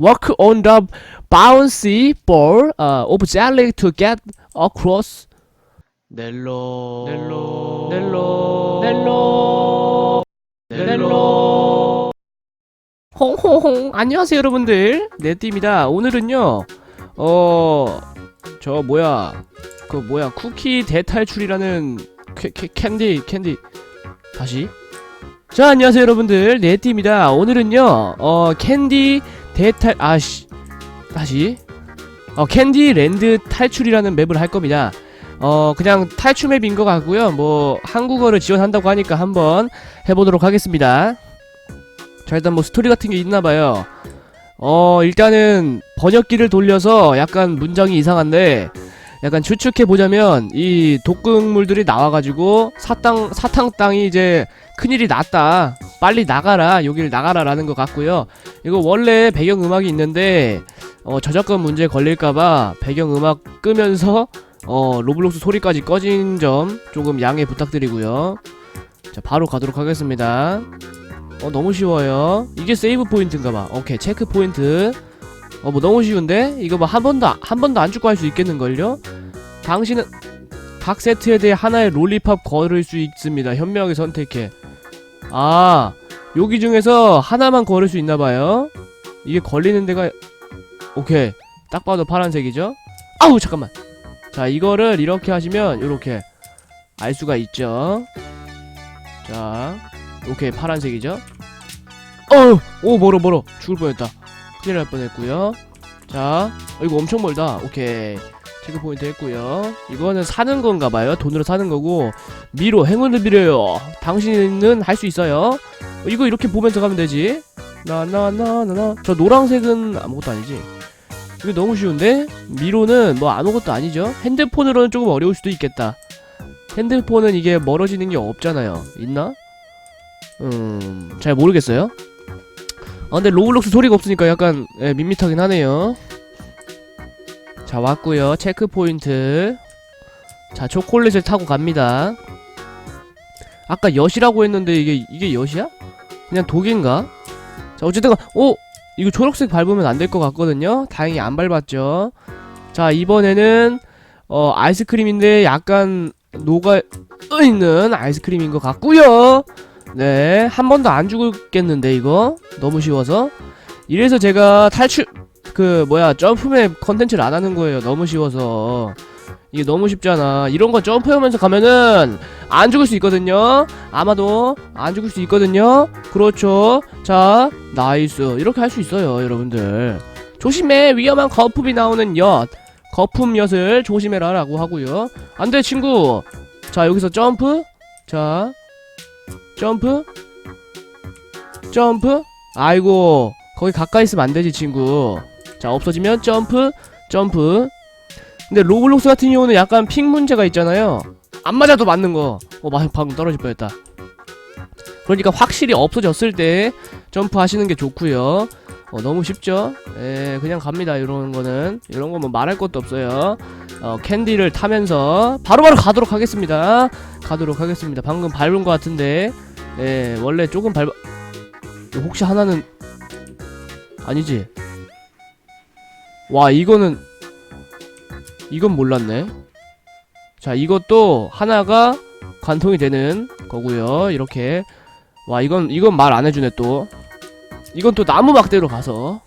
work on the bouncy ball uh, of jelly to get across. 넬로. 넬로. 넬로. 넬로. 넬로. 홍홍홍. 안녕하세요 여러분들. 네띠입니다. 오늘은요 어 저 뭐야 그 뭐야 쿠키 대탈출이라는 캐, 캐, 캔디 캔디. 다시 자 안녕하세요 여러분들. 네띠입니다. 오늘은요 어 캔디 대탈 아씨 다시. 어 캔디 랜드 탈출이라는 맵을 할 겁니다. 어 그냥 탈출 맵인 것 같고요. 뭐 한국어를 지원한다고 하니까 한번 해보도록 하겠습니다. 자 일단 뭐 스토리 같은 게 있나봐요. 어 일단은 번역기를 돌려서 약간 문장이 이상한데 약간 추측해 보자면 이 독극물들이 나와가지고 사탕 사탕 땅이 이제 큰일이 났다. 빨리 나가라. 여기를 나가라라는 것 같고요. 이거 원래 배경 음악이 있는데 어 저작권 문제 걸릴까봐 배경 음악 끄면서 어 로블록스 소리까지 꺼진 점 조금 양해 부탁드리고요. 자 바로 가도록 하겠습니다. 어 너무 쉬워요. 이게 세이브 포인트인가봐. 오케이 체크 포인트 어 뭐 너무 쉬운데? 이거 뭐 한 번도 한 번도 안 죽고 할 수 있겠는걸요? 당신은 각 세트에 대해 하나의 롤리팝 걸을 수 있습니다. 현명하게 선택해. 아 여기 중에서 하나만 걸을 수 있나봐요. 이게 걸리는 데가 오케이. 딱 봐도 파란색이죠? 아우 잠깐만. 자 이거를 이렇게 하시면 이렇게 알 수가 있죠? 자 오케이. 파란색이죠? 어오 멀어 멀어. 죽을 뻔했다 큰일 날 뻔했고요. 자 어, 이거 엄청 멀다. 오케이. 체크 포인트 했고요. 이거는 사는 건가봐요. 돈으로 사는 거고. 미로 행운을 빌어요. 당신은 할 수 있어요. 어, 이거 이렇게 보면서 가면 되지. 나나나나 나. 저 노란색은 아무것도 아니지. 이거 너무 쉬운데? 미로는 뭐 아무것도 아니죠? 핸드폰으로는 조금 어려울 수도 있겠다. 핸드폰은 이게 멀어지는 게 없잖아요. 있나? 음, 잘 모르겠어요. 아, 근데 로블록스 소리가 없으니까 약간 예, 밋밋하긴 하네요. 자, 왔고요. 체크 포인트. 자, 초콜릿을 타고 갑니다. 아까 엿이라고 했는데 이게 이게 엿이야? 그냥 독인가? 자, 어쨌든 오, 이거 초록색 밟으면 안 될 것 같거든요. 다행히 안 밟았죠. 자, 이번에는 어 아이스크림인데 약간 녹아 있는 아이스크림인 것 같고요. 네, 한 번도 안 죽겠는데 이거 너무 쉬워서 이래서 제가 탈출 그 뭐야 점프맵 컨텐츠를 안 하는 거예요. 너무 쉬워서 이게 너무 쉽잖아. 이런 거 점프하면서 가면은 안 죽을 수 있거든요. 아마도 안 죽을 수 있거든요. 그렇죠. 자, 나이스 이렇게 할 수 있어요, 여러분들. 조심해 위험한 거품이 나오는 엿. 거품 엿을 조심해라라고 하고요. 안 돼 친구. 자 여기서 점프. 자 점프? 점프? 아이고 거기 가까이 있으면 안 되지 친구. 자 없어지면 점프 점프. 근데 로블록스 같은 경우는 약간 핑 문제가 있잖아요. 안 맞아도 맞는 거. 어, 마- 방금 떨어질 뻔했다. 그러니까 확실히 없어졌을 때 점프 하시는 게 좋고요. 어, 너무 쉽죠? 예 그냥 갑니다 이런 거는. 이런 거 뭐 말할 것도 없어요. 어, 캔디를 타면서 바로바로 가도록 하겠습니다. 가도록 하겠습니다. 방금 밟은 것 같은데 예, 원래 조금 밟아 혹시 하나는 아니지? 와, 이거는 이건 몰랐네. 자, 이것도 하나가 관통이 되는 거고요. 이렇게 와, 이건 이건 말 안 해주네 또. 이건 또 나무 막대로 가서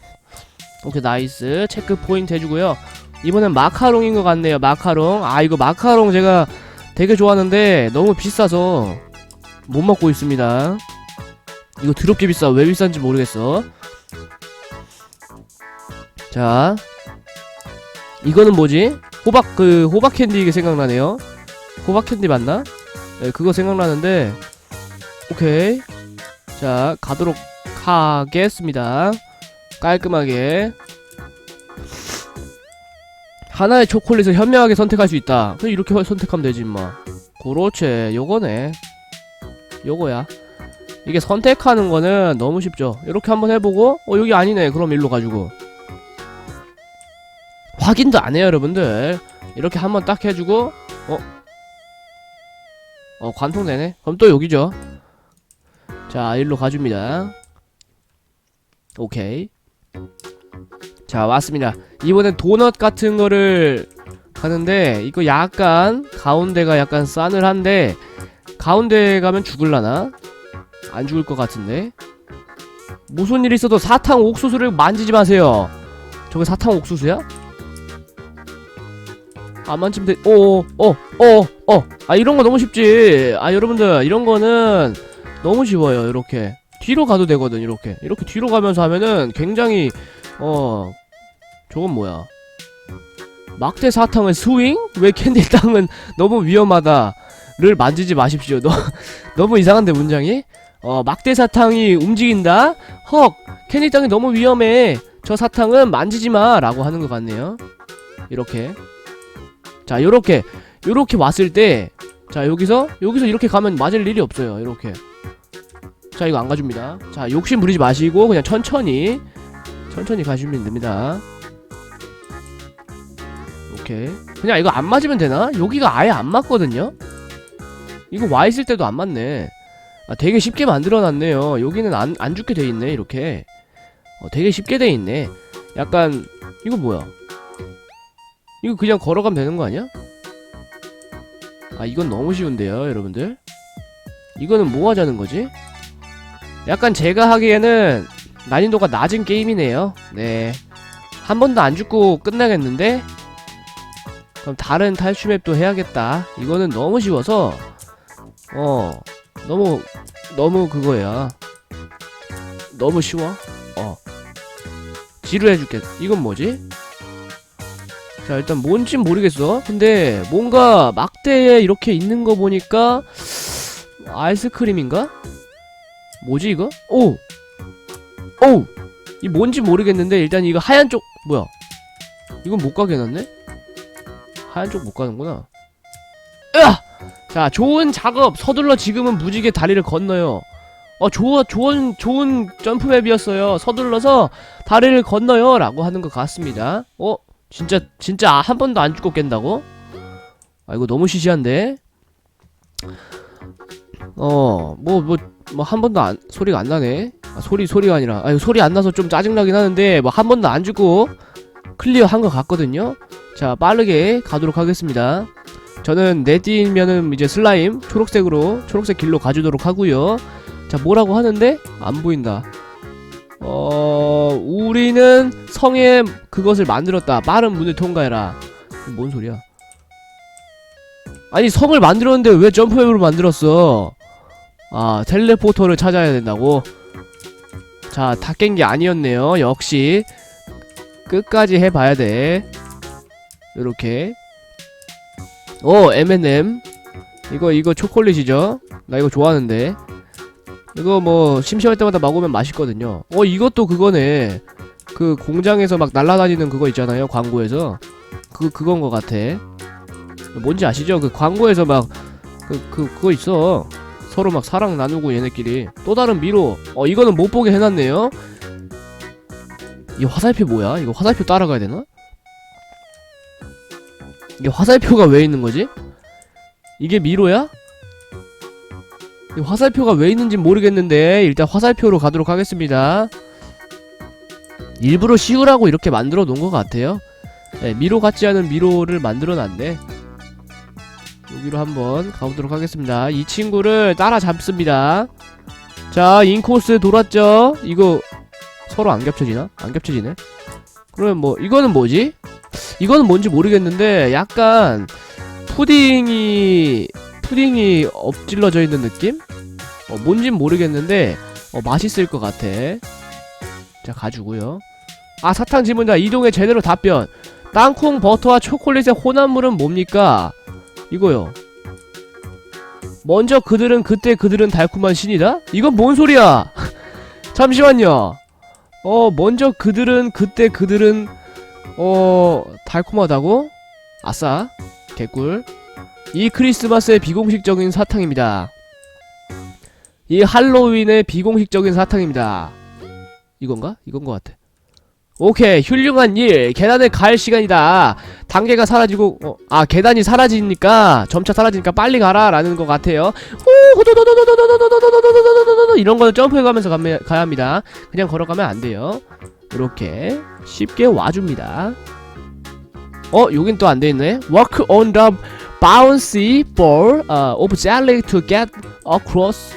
오케이 나이스 체크 포인트 해주고요. 이번엔 마카롱인 것 같네요. 마카롱. 아 이거 마카롱 제가 되게 좋아하는데 너무 비싸서 못 먹고 있습니다. 이거 드럽게 비싸. 왜 비싼지 모르겠어. 자, 이거는 뭐지? 호박 그 호박 캔디 이게 생각나네요. 호박 캔디 맞나? 네, 그거 생각나는데 오케이. 자, 가도록 하겠습니다. 깔끔하게. 하나의 초콜릿을 현명하게 선택할 수 있다. 그럼 이렇게 선택하면 되지, 뭐. 그렇지, 요거네. 요거야. 이게 선택하는 거는 너무 쉽죠. 이렇게 한번 해보고, 어, 여기 아니네. 그럼 일로 가지고. 확인도 안 해요, 여러분들. 이렇게 한번 딱 해주고, 어? 어, 관통되네. 그럼 또 여기죠. 자, 일로 가줍니다. 오케이. 자 왔습니다 이번엔 도넛 같은 거를 가는데 이거 약간 가운데가 약간 싸늘한데 가운데 가면 죽을라나? 안 죽을 것 같은데 무슨 일 있어도 사탕 옥수수를 만지지 마세요 저게 사탕 옥수수야? 안 만지면 돼. 오, 어, 어, 어. 아, 이런 거 너무 쉽지. 아, 여러분들, 이런 거는 너무 쉬워요, 이렇게. 뒤로 가도 되거든, 이렇게. 이렇게 뒤로 가면서 하면은 굉장히, 어, 저건 뭐야. 막대 사탕을 스윙? 왜 캔디 땅은 너무 위험하다 를 만지지 마십시오. 너, 너무 이상한데, 문장이? 어, 막대 사탕이 움직인다? 헉! 캔디 땅이 너무 위험해. 저 사탕은 만지지 마! 라고 하는 것 같네요. 이렇게. 자, 요렇게, 요렇게 왔을 때, 자, 여기서, 여기서 이렇게 가면 맞을 일이 없어요. 이렇게. 자, 이거 안 가줍니다. 자, 욕심 부리지 마시고, 그냥 천천히, 천천히 가시면 됩니다. 오케이. 그냥 이거 안 맞으면 되나? 여기가 아예 안 맞거든요? 이거 와 있을 때도 안 맞네. 아, 되게 쉽게 만들어놨네요. 여기는 안, 안 죽게 돼 있네, 이렇게. 어, 되게 쉽게 돼 있네. 약간, 이거 뭐야? 이거 그냥 걸어가면 되는 거 아니야? 아 이건 너무 쉬운데요 여러분들 이거는 뭐 하자는 거지? 약간 제가 하기에는 난이도가 낮은 게임이네요 네 한 번도 안 죽고 끝나겠는데? 그럼 다른 탈출 맵도 해야겠다 이거는 너무 쉬워서 어 너무 너무 그거야 너무 쉬워 어 지루해줄게 이건 뭐지? 자 일단 뭔진 모르겠어 근데 뭔가 막대에 이렇게 있는 거 보니까 아이스크림인가? 뭐지 이거? 오! 오! 이 뭔지 모르겠는데 일단 이거 하얀 쪽 뭐야 이건 못 가게 해놨네? 하얀 쪽 못 가는구나! 자 좋은 작업 서둘러 지금은 무지개 다리를 건너요 어 좋아 좋은 좋은 점프맵이었어요 서둘러서 다리를 건너요 라고 하는 것 같습니다 어? 진짜 진짜 한 번도 안 죽고 깬다고? 아 이거 너무 시시한데? 어 뭐 뭐 뭐 한 번도 안 소리가 안 나네 아, 소리 소리가 아니라 아 이거 소리 안 나서 좀 짜증나긴 하는데 뭐 한 번도 안 죽고 클리어 한 것 같거든요 자 빠르게 가도록 하겠습니다 저는 내띠면은 이제 슬라임 초록색으로 초록색 길로 가주도록 하고요. 자 뭐라고 하는데? 안 보인다. 어 우리는 성에 그것을 만들었다. 빠른 문을 통과해라. 뭔 소리야? 아니 성을 만들었는데 왜 점프맵으로 만들었어? 아 텔레포터를 찾아야 된다고? 자 다 깬 게 아니었네요. 역시 끝까지 해봐야 돼. 요렇게 오 M&M 이거 이거 초콜릿이죠 나 이거 좋아하는데 이거 뭐 심심할 때마다 먹으면 맛있거든요. 어 이것도 그거네. 그 공장에서 막 날라다니는 그거 있잖아요. 광고에서 그 그건 것 같아. 뭔지 아시죠? 그 광고에서 막 그 그 그, 거 있어. 서로 막 사랑 나누고 얘네끼리 또 다른 미로. 어 이거는 못 보게 해놨네요. 이 화살표 뭐야? 이거 화살표 따라가야 되나? 이게 화살표가 왜 있는 거지? 이게 미로야? 이 화살표가 왜 있는지 모르겠는데 일단 화살표로 가도록 하겠습니다 일부러 씌우라고 이렇게 만들어 놓은 것 같아요 네, 미로 같지 않은 미로를 만들어 놨네 여기로 한번 가보도록 하겠습니다 이 친구를 따라잡습니다 자 인코스 돌았죠 이거 서로 안 겹쳐지나? 안 겹쳐지네 그러면 뭐 이거는 뭐지? 이거는 뭔지 모르겠는데 약간 푸딩이 푸딩이 엎질러져 있는 느낌? 어, 뭔진 모르겠는데 어, 맛있을 것 같아. 자 가주고요. 아 사탕 질문자 이동의 제대로 답변. 땅콩 버터와 초콜릿의 혼합물은 뭡니까? 이거요. 먼저 그들은 그때 그들은 달콤한 신이다? 이건 뭔 소리야? 잠시만요. 어 먼저 그들은 그때 그들은 어 달콤하다고? 아싸 개꿀. 이 크리스마스의 비공식적인 사탕입니다. 이 할로윈의 비공식적인 사탕입니다. 이건가? 이건 것 같아. 오케이 훌륭한 일 계단을 갈 시간이다 단계가 사라지고 어, 아 계단이 사라지니까 점차 사라지니까 빨리 가라 라는 것 같아요 이런 거는 점프해가면서 가야 합니다 그냥 걸어가면 안 돼요 이렇게 쉽게 와줍니다. 어, 여긴 또 안 돼 있네. Work on the bouncy ball uh, of jelly to get across.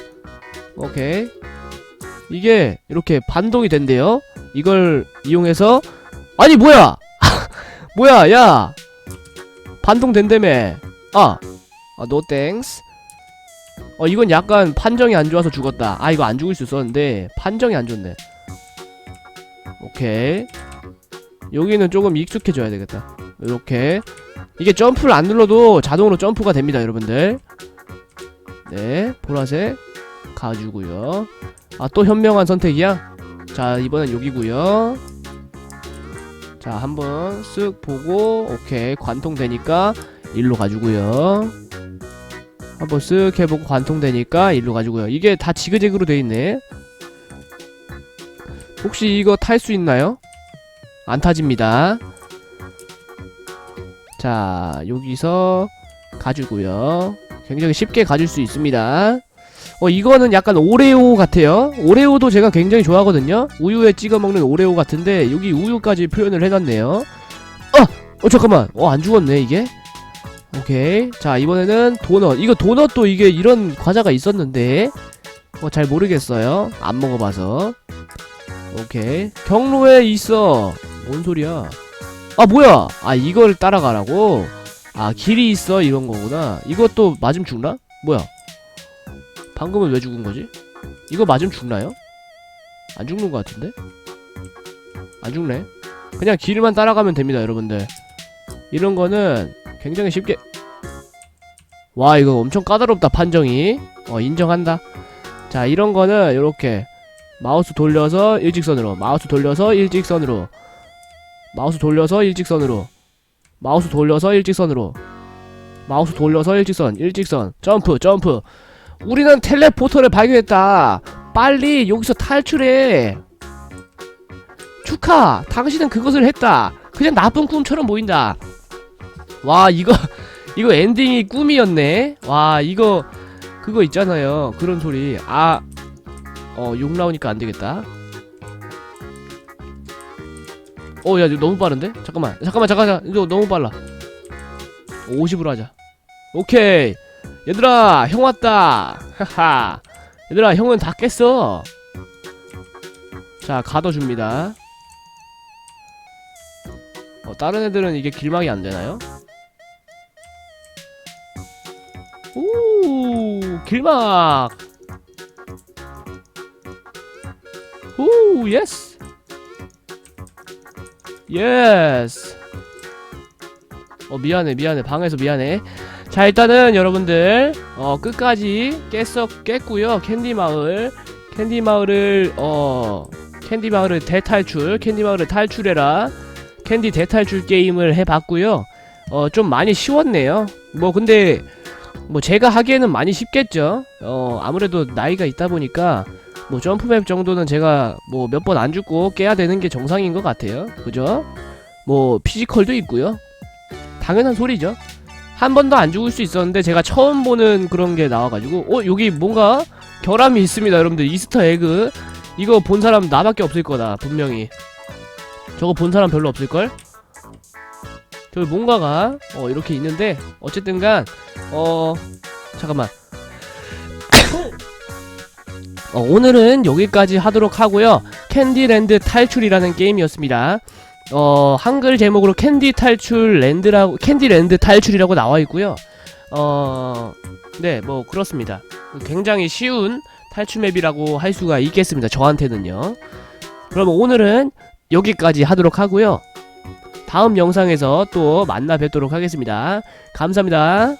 오케이. 이게 이렇게 반동이 된대요. 이걸 이용해서 아니 뭐야? 뭐야? 야. 반동 된다며. 아. 아, no thanks. 어, 이건 약간 판정이 안 좋아서 죽었다. 아, 이거 안 죽을 수 있었는데 판정이 안 좋네. 오케이. 여기는 조금 익숙해져야 되겠다. 이렇게 이게 점프를 안 눌러도 자동으로 점프가 됩니다, 여러분들. 네, 보라색 가주고요. 아, 또 현명한 선택이야? 자, 이번엔 여기고요. 자, 한번 쓱 보고 오케이, 관통되니까 일로 가주고요. 한번 쓱 해보고 관통되니까 일로 가지고요. 이게 다 지그재그로 돼 있네. 혹시 이거 탈 수 있나요? 안 타집니다. 자, 여기서 가지고요. 굉장히 쉽게 가질 수 있습니다. 어, 이거는 약간 오레오 같아요. 오레오도 제가 굉장히 좋아하거든요. 우유에 찍어 먹는 오레오 같은데 여기 우유까지 표현을 해놨네요. 어, 어 잠깐만. 어, 안 죽었네 이게. 오케이. 자, 이번에는 도넛. 이거 도넛도 이게 이런 과자가 있었는데 어, 잘 모르겠어요. 안 먹어봐서. 오케이. 경로에 있어. 뭔 소리야? 아, 뭐야? 아, 이걸 따라가라고? 아, 길이 있어. 이런 거구나. 이것도 맞으면 죽나? 뭐야? 방금은 왜 죽은 거지? 이거 맞으면 죽나요? 안 죽는 것 같은데? 안 죽네. 그냥 길만 따라가면 됩니다, 여러분들. 이런 거는 굉장히 쉽게 와 이거 엄청 까다롭다 판정이 어 인정한다 자 이런 거는 요렇게 마우스 돌려서 일직선으로 마우스 돌려서 일직선으로 마우스 돌려서 일직선으로. 마우스 돌려서 일직선으로. 마우스 돌려서 일직선 일직선. 점프 점프. 우리는 텔레포터를 발견했다. 빨리 여기서 탈출해. 축하! 당신은 그것을 했다. 그냥 나쁜 꿈처럼 보인다. 와 이거 이거 엔딩이 꿈이었네. 와 이거 그거 있잖아요. 그런 소리. 아어 욕 나오니까 안되겠다 어 야 이거 너무 빠른데? 잠깐만. 잠깐만 잠깐만 이거 너무 빨라. 50으로 하자. 오케이. 얘들아 형 왔다. 하하. 얘들아 형은 다 깼어. 자 가둬줍니다. 어, 다른 애들은 이게 길막이 안 되나요? 오 길막. 오 예스 예스 어 미안해 미안해. 방에서 미안해. 자 일단은 여러분들 어 끝까지 깼어 깼고요. 캔디 마을. 캔디 마을을 어 캔디 마을을 대탈출 캔디 마을을 탈출해라. 캔디 대탈출 게임을 해봤고요. 어 좀 많이 쉬웠네요. 뭐 근데 뭐 제가 하기에는 많이 쉽겠죠. 어 아무래도 나이가 있다 보니까 뭐 점프맵 정도는 제가 뭐 몇 번 안 죽고 깨야 되는 게 정상인 것 같아요. 그죠? 뭐 피지컬도 있고요. 당연한 소리죠. 한 번도 안 죽을 수 있었는데 제가 처음 보는 그런 게 나와가지고 어 여기 뭔가 결함이 있습니다, 여러분들 이스터 에그 이거 본 사람 나밖에 없을 거다 분명히. 저거 본 사람 별로 없을 걸? 저기 뭔가가 어 이렇게 있는데 어쨌든간 어 잠깐만 어, 오늘은 여기까지 하도록 하고요. 캔디랜드 탈출이라는 게임이었습니다. 어 한글 제목으로 캔디 탈출 랜드라고 캔디랜드 탈출이라고 나와 있고요. 어 네 뭐 그렇습니다. 굉장히 쉬운 탈출 맵이라고 할 수가 있겠습니다 저한테는요. 그럼 오늘은 여기까지 하도록 하고요. 다음 영상에서 또 만나 뵙도록 하겠습니다. 감사합니다